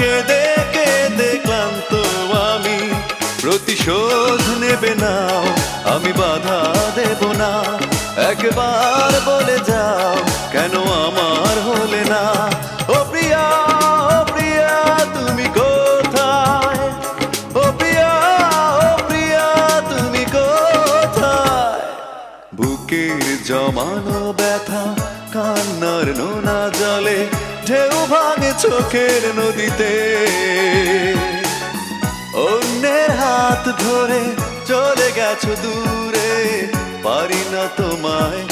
কেঁদে কেঁদে ক্লান্ত আমি। প্রতিশোধ নেবে না, আমি বাধা দেব না। একবার বলে যাও, কেন আমার হলে না? ও প্রিয়া ও প্রিয়া, তুমি কোথায়? ও প্রিয়া ও প্রিয়া, তুমি কোথায়? বুকের জমানো ব্যথা, কান্নার নোনা জলে ঢেউ ভাঙে চোখের নদীতে। অন্যের হাত ধরে চলে গেছো দূরে পারি না তোমায়